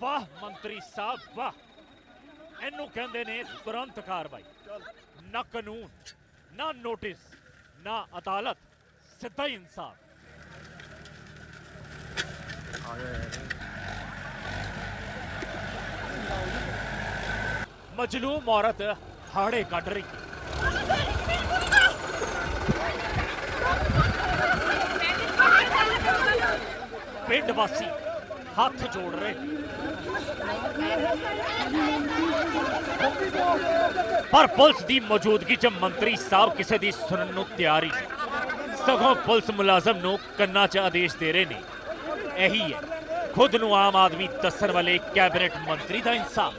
ਵਾਹ ਮੰਤਰੀ ਸਾਹਿਬ ਵਾਹ। ਇਹਨੂੰ ਕਹਿੰਦੇ ਨੇ ਤੁਰੰਤ ਕਾਰਵਾਈ। ਨਾ ਕਾਨੂੰਨ ਨਾ ਨੋਟਿਸ ਨਾ ਅਦਾਲਤ ਸਿੱਧਾ ਹੀ ਇਨਸਾਫ। ਮਜਲੂਮ ਔਰਤ ਹਾੜੇ ਕੱਢ ਰਹੀ। ਹੈ ਪਿੰਡ ਵਾਸੀ ਹੱਥ ਜੋੜ ਰਹੇ। ਪਰ ਪੁਲਿਸ ਦੀ ਮੌਜੂਦਗੀ 'ਚ ਮੰਤਰੀ ਸਾਹਿਬ ਕਿਸੇ ਦੀ ਸੁਣਨ ਨੂੰ ਤਿਆਰ ਹੀ ਸਗੋਂ ਪੁਲਿਸ ਮੁਲਾਜ਼ਮ ਨੂੰ ਕੰਨਾਂ 'ਚ ਆਦੇਸ਼ ਦੇ ਰਹੇ ਨੇ। ਇਹੀ ਹੈ, ਖੁਦ ਨੂੰ ਆਮ ਆਦਮੀ ਦੱਸਣ ਵਾਲੇ ਕੈਬਨਿਟ ਮੰਤਰੀ ਦਾ ਇਨਸਾਫ।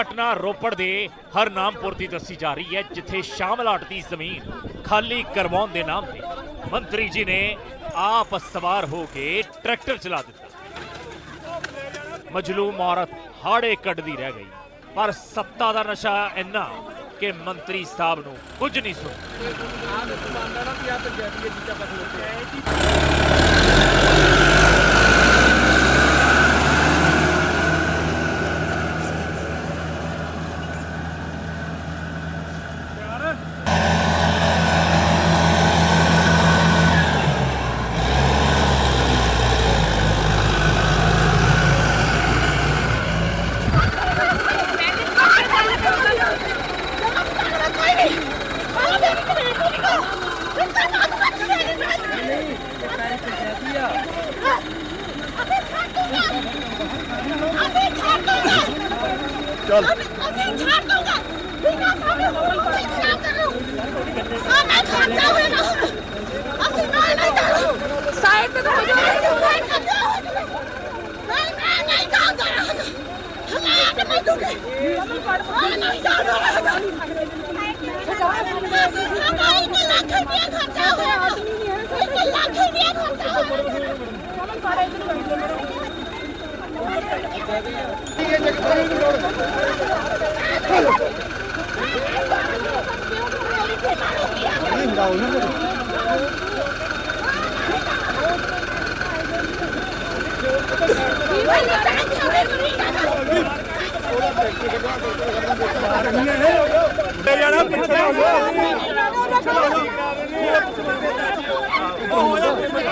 ਘਟਨਾ ਰੋਪੜ ਦੇ ਹਰਨਾਮਪੁਰ ਦੀ ਦੱਸੀ ਜਾ ਰਹੀ ਹੈ, ਜਿੱਥੇ ਸ਼ਾਮਲਾਟ ਦੀ ਜ਼ਮੀਨ ਖਾਲੀ ਕਰਵਾਉਣ ਦੇ ਨਾਮ ਤੇ ਮੰਤਰੀ ਜੀ ਨੇ ਆਪ ਸਵਾਰ ਹੋ ਕੇ ਟਰੈਕਟਰ ਚਲਾ ਦਿੱਤਾ ਮਜਲੂਮ ਔਰਤ ਹਾੜੇ ਕੱਢਦੀ ਰਹਿ ਗਈ ਪਰ ਸੱਤਾ ਦਾ ਨਸ਼ਾ ਇੰਨਾ ਕਿ ਮੰਤਰੀ ਸਾਹਿਬ ਨੂੰ ਕੁਝ ਨਹੀਂ ਸੁਣ ਚੱਲ। ਅਸੀਂ ਛੱਡ ਦੂੰਗਾ ਬਿਨਾਂ ਸਾਡੇ ਕੋਲ ਅਸੀਂ ਛੱਡ ਦੂੰਗਾ ਸਾਡਾ ਖਰਚਾ ਹੋਏਗਾ ਅਸੀਂ ਨਹੀਂ ਨਹੀਂ ਜਾਣਾ ਸਾਈਡ ਤੇ ਹੋ ਜਾਓ ਸਾਈਡ ਤੇ ਨਹੀਂ ਮੈਂ ਨਹੀਂ ਜਾਣਾ ਹਲਾ ਕੇ ਮੈਂ ਦੂੰਗੀ ਮੈਂ ਨਹੀਂ ਜਾਣਾ ਸਾਡਾ ਇੱਕ ਲੱਖ ਰੁਪਇਆ ਖਰਚਾ ਹੋਇਆ ਇੱਕ ਲੱਖ ਰੁਪਇਆ ਖਰਚਾ ਹੋਇਆ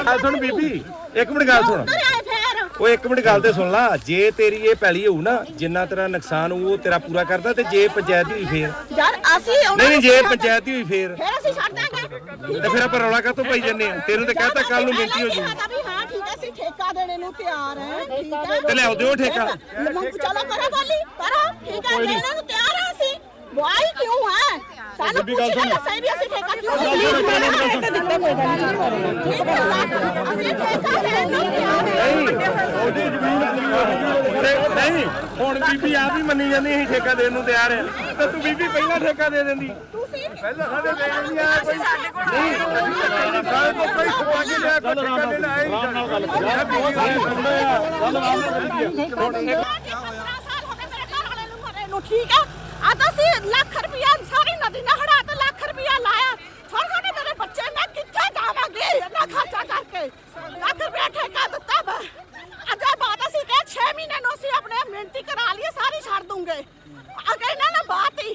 ਗੱਲ ਸੁਣ ਬੀਬੀ ਇੱਕ ਮਿੰਟ ਗੱਲ ਸੁਣ। ਉਹ ਇੱਕ ਮਿੰਟ ਗੱਲ ਤੇ ਸੁਣ ਲਾ। ਜੇ ਤੇਰੀ ਇਹ ਪੈਲੀ ਹੋਊ ਨਾ ਜਿੰਨਾ ਤੇਰਾ ਨੁਕਸਾਨ ਹੋਊ ਉਹ ਤੇਰਾ ਪੂਰਾ ਕਰਦਾ ਤੇ ਜੇ ਪੰਚਾਇਤ ਹੋਈ ਫੇਰ। ਯਾਰ ਅਸੀਂ ਨਹੀਂ ਨਹੀਂ ਜੇ ਪੰਚਾਇਤ ਹੋਈ ਫੇਰ। ਫਿਰ ਅਸੀਂ ਛੱਡ ਦਾਂਗੇ। ਤੇ ਫਿਰ ਆਪਾਂ ਰੌਲਾ ਕਾਹਤੋਂ ਪਾਈ ਜੰਨੇ ਆ? ਤੈਨੂੰ ਤੇ ਕਹਤਾ ਕੱਲ ਨੂੰ ਮਿੰਤੀ ਹੋ ਜੂ ਵੀ ਹਾਂ ਠੀਕ ਹੈ ਅਸੀਂ ਠੇਕਾ ਦੇਣੇ ਨੂੰ ਤਿਆਰ ਹੈ ਠੀਕ ਹੈ ਤੇ ਲਿਆਓ ਦਿਓ ਠੇਕਾ। ਚਲੋ ਕਰੋ ਬੋਲੀ ਕਰੋ। ਠੀਕ ਹੈ ਦੇਣ ਨੂੰ ਤਿਆਰ ਹਾਂ ਅਸੀਂ। ਵਾਈ ਕਿਉਂ ਹੈ ਸਾਨੂੰ ਪੁੱਛ ਕੇ ਦੱਸਾਈ ਵੀ ਅਸੀਂ ਠੇਕਾ ਕਿਉਂ ਪਲੀਜ਼ ਮੈਨੂੰ ਠੇਕਾ ਦਿੱਤਾ ਕੋਈ ਗੱਲ ਨਹੀਂ ਅਸੀਂ ਠੇਕਾ ਦੇਣ ਨੂੰ ਤਿਆਰ ਹਾਂ ਉਹਦੀ ਜ਼ਮੀਨ ਤੇ ਨਹੀਂ ਹੁਣ ਬੀਬੀ ਆਪ ਹੀ ਮੰਨੀ ਜਾਂਦੀ ਅਸੀਂ ਠੇਕਾ ਦੇਣ ਨੂੰ ਤਿਆਰ ਆ ਤੇ ਤੂੰ ਬੀਬੀ ਪਹਿਲਾਂ ਠੇਕਾ ਦੇ ਦਿੰਦੀ ਤੁਸੀਂ ਪਹਿਲਾਂ ਸਾਡੇ ਦੇਣ ਨਹੀਂ ਆਇਆ ਕੋਈ ਨਹੀਂ ਗੱਲ ਤੋਂ ਕੋਈ ਖਵਾ ਕੇ ਲਿਆ ਕੋਈ ਠੇਕਾ ਨਹੀਂ ਲਾਇਆ ਰਾਮ ਨਾਲ ਗੱਲ ਕਰ ਠੀਕ ਹੈ ਆ ਤਾਂ ਅਸੀਂ ਲੱਖ ਰੁਪਇਆ ਸਾਰੀ ਨਦੀ ਨਾਲ ਹੜਾ ਤੇ ਲੱਖ ਰੁਪਇਆ ਲਾਇਆ ਛੋਟੇ ਛੋਟੇ ਮੇਰੇ ਬੱਚੇ ਮੈਂ ਕਿੱਥੇ ਜਾਵਾਂਗੇ ਇੰਨਾ ਖਰਚਾ ਕਰਕੇ ਲੱਖ ਰੁਪਇਆ ਠੇਕਾ ਦਿੱਤਾ ਮੈਂ ਅੱਜ ਬਾਤ ਅਸੀਂ ਕਹੇ 6 ਮਹੀਨੇ ਨੂੰ ਅਸੀਂ ਆਪਣੇ ਮਿਹਨਤੀ ਕਰਾ ਲਈਏ ਸਾਰੀ ਛੱਡ ਦੂੰਗੇ ਅਗੇ ਇਹਨਾਂ ਨੇ ਬਾਤ ਹੀ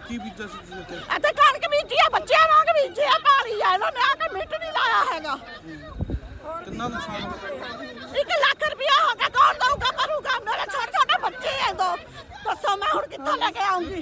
ਕੀ ਬੀਜਾ ਸੀ ਤੁਸੀਂ ਇੱਥੇ ਇੱਥੇ ਕਣਕ ਬੀਜੀ ਆ ਬੱਚਿਆਂ ਵਾਂਗ ਬੀਜੀ ਆ ਭਾਰੀ ਆ ਇਹਨਾਂ ਨੇ ਆ ਕੇ ਮਿੱਟ ਨਹੀਂ ਲਾਇਆ ਹੈਗਾ ਕਿੰਨਾ ਨੁਕਸਾਨ ਹੋ ਗਿਆ ਇੱਕ ਲੱਖ ਰੁਪਇਆ ਹੋ ਗਿਆ ਕੌਣ ਦਊਗਾ ਭਰੂਗਾ ਮੇਰੇ ਛੋਟੇ ਛੋਟੇ ਬੱਚੇ ਐ ਦੋ ਦੱਸੋ ਮੈਂ ਹੁਣ ਕਿੱਥੋਂ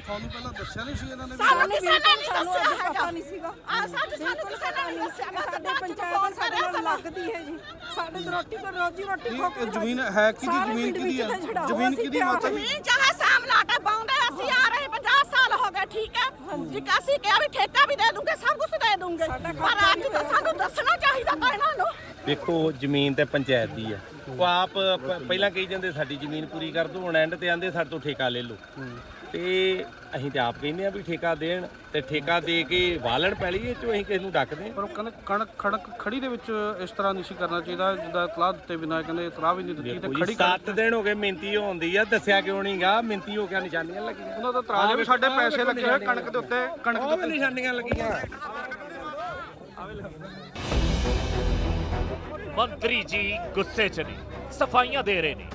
ਲੈ ਕੇ ਆਉਂਗੀ ਤੁਹਾਨੂੰ ਪਹਿਲਾਂ ਦੱਸਿਆ ਨਹੀਂ ਸੀ ਇਹਨਾਂ ਨੇ ਵੀ ਸਾਨੂੰ ਕਿਸੇ ਨੇ ਨਹੀਂ ਦੱਸਿਆ ਹੈਗਾ। ਨਹੀਂ ਸੀਗਾ। ਆ ਸਾਡੇ ਸਾਨੂੰ ਕਿਸੇ ਨੇ ਨਹੀਂ ਦੱਸਿਆ। ਮੈਂ ਸਾਡੇ ਪੰਚਾਇਤ ਸਾਡੇ ਨਾਲ ਲੱਗਦੀ ਹੈ ਜੀ? ਸਾਡੇ ਤੋਂ ਰੋਟੀ ਕੋ ਰੋਜੀ ਰੋਟੀ ਖੋ ਇਹ ਜ਼ਮੀਨ ਹੈ ਕਿਹਦੀ ਸਾਰੇ ਜ਼ਮੀਨ ਪਿੰਡ ਕਿਹਦੀ ਹੈ ਵਿੱਚ ਤਾਂ ਜ਼ਮੀਨ ਅਸੀਂ ਕਿਹਦੀ ਤਿਆਰ ਮਾਤਾ ਜ਼ਮੀਨ ਚਾਹੇ ਸਾਮ ਲਾਟਾ ਪਾਉਂਦੇ ਅਸੀਂ ਆ ਰਹੇ 50 ਸਾਲ ਹੋ ਗਏ ਠੀਕ ਹੈ? ਜੀ ਕਾਸੀ ਕਿਹਾ ਵੀ ਠੇਕਾ ਵੀ ਦੇ ਦੂੰਗੇ ਸਭ ਕੁਝ ਦੇ ਦੂੰਗੇ। ਪਰ ਅੱਜ ਤਾਂ ਸਾਨੂੰ ਦੱਸਣਾ ਚਾਹੀਦਾ ਤਾਂ ਇਹਨਾਂ ਨੂੰ। ਦੇਖੋ ਜ਼ਮੀਨ ਤੇ ਪੰਚਾਇਤ ਦੀ ਆ। ਉਹ ਆਪ ਪ- ਪਹਿਲਾਂ ਕਹੀ ਜਾਂਦੇ ਸਾਡੀ ਜ਼ਮੀਨ ਪੂਰੀ ਕਰ ਦੋ ਹੁਣ ਐਂਡ ਤੇ ਆਂਦੇ ਸਾਡੇ ਤੋਂ ਠੇਕਾ ਲੈ ਲਓ। ਤੇ ਅਸੀਂ ਤੇ ਆਪ ਕਹਿੰਦੇ ਆ ਵੀ ਠੇਕਾ ਦੇਣ ਤੇ ਠੇਕਾ ਦੇ ਕੇ ਵਾਲਣ ਪੈਲੀ ਇਹ ਚੋਂ ਅਸੀਂ ਕਿਸੇ ਨੂੰ ਡੱਕਦੇ ਹਾਂ। ਪਰ ਉਹ ਕਹਿੰਦੇ ਕਣਕ ਖੜਕ ਖੜੀ ਦੇ ਵਿੱਚ ਇਸ ਤਰ੍ਹਾਂ ਨਹੀਂ ਸੀ ਕਰਨਾ ਚਾਹੀਦਾ ਜਿੱਦਾਂ ਇਤਲਾਹ ਦਿੱਤੇ ਬਿਨਾਂ ਕਹਿੰਦੇ ਇਤਲਾਹ ਵੀ ਨਹੀਂ ਦਿੱਤੀ ਤੇ ਖੜੀ ਜੀ 7 ਦਿਨ ਹੋ ਗਏ ਮਿੰਤੀ ਹੁੰਦੀ ਆ ਦੱਸਿਆ ਕਿਉਂ ਨਹੀਂਗਾ ਮਿੰਤੀ ਹੋ ਕੇ ਨਿਸ਼ਾਨੀਆਂ ਲੱਗੀਆਂ। ਉਹਨਾਂ ਦਾ ਇਤਰਾਜ਼ ਹੈ ਵੀ ਸਾਡੇ ਪੈਸੇ ਲੱਗੇ ਹੋਏ ਕਣਕ ਦੇ ਉੱਤੇ ਕਣਕ ਦੇ ਉਹ ਵੀ ਨਿਸ਼ਾਨੀਆਂ ਲੱਗੀਆਂ। ਮੰਤਰੀ ਜੀ ਗੁੱਸੇ 'ਚ ਨੇ ਸਫਾਈਆਂ ਦੇ ਰਹੇ ਨੇ।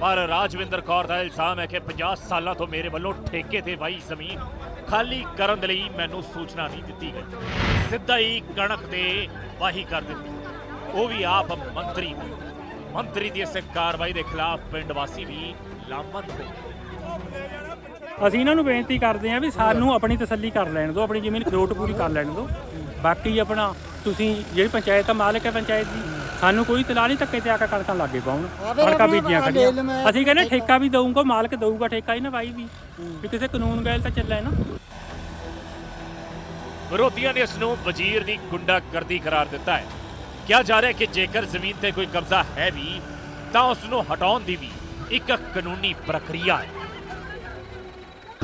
ਪਰ ਰਾਜਵਿੰਦਰ ਕੌਰ ਦਾ ਇਲਜ਼ਾਮ ਹੈ ਕਿ 50 ਸਾਲਾਂ ਤੋਂ ਮੇਰੇ ਵੱਲੋਂ ਠੇਕੇ ਤੇ ਵਾਈ ਜ਼ਮੀਨ ਖਾਲੀ ਕਰਨ ਦੇ ਲਈ ਮੈਨੂੰ ਸੂਚਨਾ ਨਹੀਂ ਦਿੱਤੀ ਗਈ। ਸਿੱਧਾ ਹੀ ਕਣਕ ਦੇ ਵਾਹੀ ਕਰ ਦਿੱਤੀ। ਉਹ ਵੀ ਆਪ ਮੰਤਰੀ ਨੇ। ਮੰਤਰੀ ਦੀ ਇਸ ਕਾਰਵਾਈ ਦੇ ਖਿਲਾਫ ਪਿੰਡ ਵਾਸੀ ਵੀ ਲਾਮਬੰਦ ਹੋਏ ਅਸੀਂ ਇਹਨਾਂ ਨੂੰ ਬੇਨਤੀ ਕਰਦੇ ਹਾਂ ਵੀ ਸਾਨੂੰ ਆਪਣੀ ਤਸੱਲੀ ਕਰ ਲੈਣ ਦਿਓ, ਆਪਣੀ ਜ਼ਮੀਨ ਖਰੋਟ ਪੂਰੀ ਕਰ ਲੈਣ ਦਿਓ। ਬਾਕੀ ਆਪਣਾ ਤੁਸੀਂ ਜਿਹੜੀ ਪੰਚਾਇਤ ਦਾ ਮਾਲਕ ਹੈ ਪੰਚਾਇਤ ਦੀ ਸਾਨੂੰ ਕੋਈ ਤਲਾ ਨਹੀਂ ਧੱਕੇ ਤੇ ਆ ਕੇ ਕਣਕਾਂ ਲਾਗੇ ਪਾਉਣ। ਕਣਕਾਂ ਬੀਜੀਆਂ ਖੜੀਆਂ। ਅਸੀਂ ਕਹਿੰਦੇ ਠੇਕਾ ਵੀ ਦਊਂਗਾ ਮਾਲਕ ਦਊਗਾ ਠੇਕਾ ਹੀ ਨਾ ਬਾਈ ਵੀ। ਵੀ ਕਿਸੇ ਕਾਨੂੰਨ ਗੈਲ ਤਾਂ ਚੱਲੇ ਨਾ। ਵਿਰੋਧੀਆਂ ਨੇ ਇਸ ਨੂੰ ਵਜ਼ੀਰ ਦੀ ਗੁੰਡਾਗਰਦੀ ਕਰਾਰ ਦਿੱਤਾ ਹੈ। ਕਿਹਾ ਜਾ ਰਿਹਾ ਹੈ ਕਿ ਜੇਕਰ ਜ਼ਮੀਨ ਤੇ ਕੋਈ ਕਬਜ਼ਾ ਹੈ ਵੀ ਤਾਂ ਉਸ ਨੂੰ ਹਟਾਉਣ ਦੀ ਵੀ ਇੱਕ ਕਾਨੂੰਨੀ ਪ੍ਰਕਿਰਿਆ ਹੈ।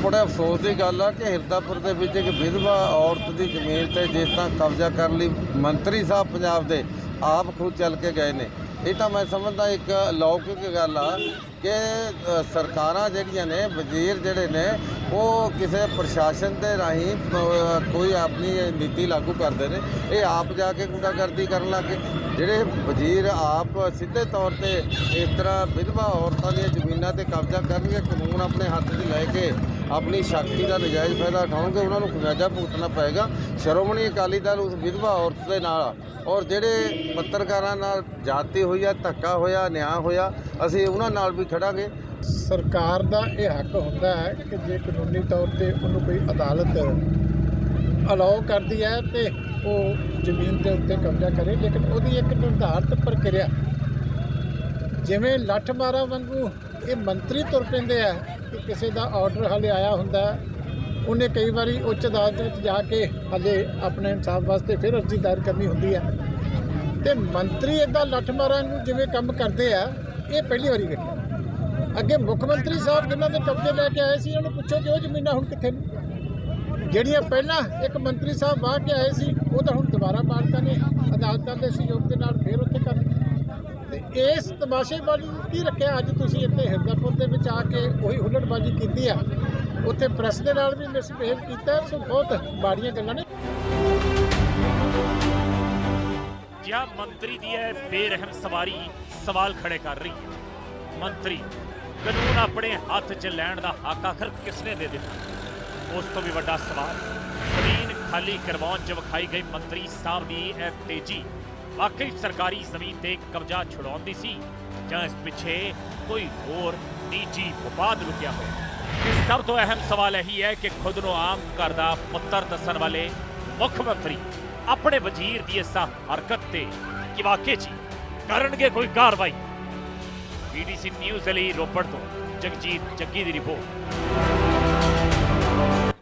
ਬੜੇ ਅਫਸੋਸ ਦੀ ਗੱਲ ਆ ਕਿ ਹਿਰਦਾਪੁਰ ਦੇ ਵਿੱਚ ਇੱਕ ਵਿਧਵਾ ਔਰਤ ਦੀ ਜ਼ਮੀਨ ਤੇ ਜਿਸ ਤਰ੍ਹਾਂ ਕਬਜ਼ਾ ਕਰਨ ਲਈ ਮੰਤਰੀ ਸਾਹਿਬ ਪੰਜਾਬ ਦੇ ਆਪ ਖੁਦ ਚੱਲ ਕੇ ਗਏ ਨੇ। ਇਹ ਤਾਂ ਮੈਂ ਸਮਝਦਾ ਇੱਕ ਲੌਕਿਕ ਗੱਲ ਆ ਕਿ ਸਰਕਾਰਾਂ ਜਿਹੜੀਆਂ ਨੇ, ਵਜ਼ੀਰ ਜਿਹੜੇ ਨੇ, ਉਹ ਕਿਸੇ ਪ੍ਰਸ਼ਾਸਨ ਦੇ ਰਾਹੀਂ ਕੋਈ ਆਪਣੀ ਨੀਤੀ ਲਾਗੂ ਕਰਦੇ ਨੇ। ਇਹ ਆਪ ਜਾ ਕੇ ਗੁੰਡਾਗਰਦੀ ਕਰਨ ਲੱਗੇ ਜਿਹੜੇ ਵਜ਼ੀਰ ਆਪ ਸਿੱਧੇ ਤੌਰ ਤੇ ਇਸ ਤਰ੍ਹਾਂ ਵਿਧਵਾ ਔਰਤਾਂ ਦੀਆਂ ਜ਼ਮੀਨਾਂ ਤੇ ਕਬਜ਼ਾ ਕਰਨਗੇ, ਕਾਨੂੰਨ ਆਪਣੇ ਹੱਥ 'ਚ ਲੈ ਕੇ ਆਪਣੀ ਸ਼ਕਤੀ ਦਾ ਨਜਾਇਜ਼ ਫਾਇਦਾ ਉਠਾਉਣਗੇ, ਉਹਨਾਂ ਨੂੰ ਖਮਿਆਜਾ ਭੁਗਤਣਾ ਪਏਗਾ। ਸ਼੍ਰੋਮਣੀ ਅਕਾਲੀ ਦਲ ਉਸ ਵਿਧਵਾ ਔਰਤ ਦੇ ਨਾਲ ਔਰ ਜਿਹੜੇ ਪੱਤਰਕਾਰਾਂ ਨਾਲ ਜਾਤੀ ਹੋਈ ਆ, ਧੱਕਾ ਹੋਇਆ, ਨਿਆਂ ਹੋਇਆ, ਅਸੀਂ ਉਹਨਾਂ ਨਾਲ ਵੀ ਖੜਾਂਗੇ। ਸਰਕਾਰ ਦਾ ਇਹ ਹੱਕ ਹੁੰਦਾ ਹੈ ਕਿ ਜੇ ਕਾਨੂੰਨੀ ਤੌਰ ਤੇ ਉਹਨੂੰ ਕੋਈ ਅਦਾਲਤ ਅਲਾਉ ਕਰਦੀ ਹੈ ਤੇ ਉਹ ਜ਼ਮੀਨ ਦੇ ਉੱਤੇ ਕਬਜ਼ਾ ਕਰੇ, ਲੇਕਿਨ ਉਹਦੀ ਇੱਕ ਨਿਰਧਾਰਤ ਪ੍ਰਕਿਰਿਆ ਜਿਵੇਂ ਲੱਠ ਮਾਰਾ ਵਾਂਗੂ ਇਹ ਮੰਤਰੀ ਤੁਰ ਪੈਂਦੇ ਆ ਕਿ ਕਿਸੇ ਦਾ ਆਰਡਰ ਹਲੇ ਆਇਆ ਹੁੰਦਾ ਉਹਨੇ ਕਈ ਵਾਰੀ ਉੱਚ ਅਦਾਲਤ ਵਿੱਚ ਜਾ ਕੇ ਹਲੇ ਆਪਣੇ ਇਨਸਾਫ ਵਾਸਤੇ ਫਿਰ ਅਰਜ਼ੀ ਦਾਇਰ ਕਰਨੀ ਹੁੰਦੀ ਹੈ। ਤੇ ਮੰਤਰੀ ਇਦਾਂ ਲੱਠ ਮਾਰਾਂ ਨੂੰ ਜਿਵੇਂ ਕੰਮ ਕਰਦੇ ਆ, ਇਹ ਪਹਿਲੀ ਵਾਰੀ ਵੇਖਿਆ। ਅੱਗੇ ਮੁੱਖ ਮੰਤਰੀ ਸਾਹਿਬ ਜਿਨ੍ਹਾਂ ਦੇ ਕਬਜ਼ੇ ਲੈ ਕੇ ਆਏ ਸੀ, ਉਹਨਾਂ ਨੂੰ ਪੁੱਛੋ ਕਿ ਉਹ ਜ਼ਮੀਨਾਂ ਹੁਣ ਕਿੱਥੇ ਨੇ? ਜਿਹੜੀਆਂ ਪਹਿਲਾਂ ਇੱਕ ਮੰਤਰੀ ਸਾਹਿਬ ਵਾਹ ਕੇ ਆਏ ਸੀ, ਉਹ ਤਾਂ ਹੁਣ ਦੁਬਾਰਾ ਮਾਲਕਾਂ ਨੇ, ਅਦਾਲਤਾਂ ਦੇ ਸਹਿਯੋਗ ਦੇ ਨਾਲ ਫੇਰ ਉੱਥੇ ਕਰ ਤੇ ਇਸ ਤਮਾਸ਼ੇਬਾਜ਼ੀ ਨੂੰ ਕੀ ਰੱਖਿਆ ਅੱਜ ਤੁਸੀਂ ਇੱਥੇ ਹਿਰਦਾ ਹਿਰਦਾਪੁਰ ਦੇ ਵਿੱਚ ਆ ਕੇ ਉਹੀ ਹੁੱਲੜਬਾਜ਼ੀ ਕੀਤੀ ਆ। ਉੱਥੇ ਪ੍ਰੈਸ ਦੇ ਨਾਲ ਵੀ ਮਿਸਬਿਹੇਵ ਕੀਤਾ ਸੋ ਬਹੁਤ ਮਾੜੀਆਂ ਗੱਲਾਂ ਨੇ। ਜਾਂ ਮੰਤਰੀ ਦੀ ਇਹ ਬੇਰਹਿਮ ਸਵਾਰੀ ਸਵਾਲ ਖੜੇ ਕਰ ਰਹੀ ਹੈ। ਮੰਤਰੀ, ਕਾਨੂੰਨ ਆਪਣੇ ਹੱਥ 'ਚ ਲੈਣ ਦਾ ਹੱਕ ਆਖਰ ਕਿਸਨੇ ਦੇ ਦਿੱਤਾ? ਉਸ ਤੋਂ ਵੀ ਵੱਡਾ ਸਵਾਲ, ਜ਼ਮੀਨ ਖਾਲੀ ਕਰਵਾਉਣ 'ਚ ਵਿਖਾਈ ਗਈ ਮੰਤਰੀ ਸਾਹਿਬ ਦੀ ਇਹ ਤੇਜ਼ੀ, ਵਾਕਈ ਸਰਕਾਰੀ ਜ਼ਮੀਨ ਤੇ ਕਬਜ਼ਾ ਛੁਡਾਉਣ ਦੀ ਸੀ ਜਾਂ ਇਸ ਪਿੱਛੇ ਕੋਈ ਹੋਰ ਨਿੱਜੀ ਵਿਵਾਦ ਲੁਕਿਆ ਹੋਇਆ। ਸਭ ਤੋਂ ਅਹਿਮ ਸਵਾਲ ਇਹੀ ਹੈ ਕਿ ਖੁਦ ਨੂੰ ਆਮ ਘਰ ਦਾ ਪੁੱਤਰ ਦੱਸਣ ਵਾਲੇ ਮੁੱਖ ਮੰਤਰੀ ਆਪਣੇ ਵਜ਼ੀਰ ਦੀ ਇਸ ਹਰਕਤ ਤੇ ਕਿ ਵਾਕਈ ਜੀ? ਕਰਨਗੇ ਕੋਈ ਕਾਰਵਾਈ? ਬੀਡੀਸੀ ਨਿਊਜ਼ ਦੇ ਲਈ ਰੋਪੜ ਤੋਂ ਜਗਜੀਤ ਜੱਗੀ ਦੀ ਰਿਪੋਰਟ।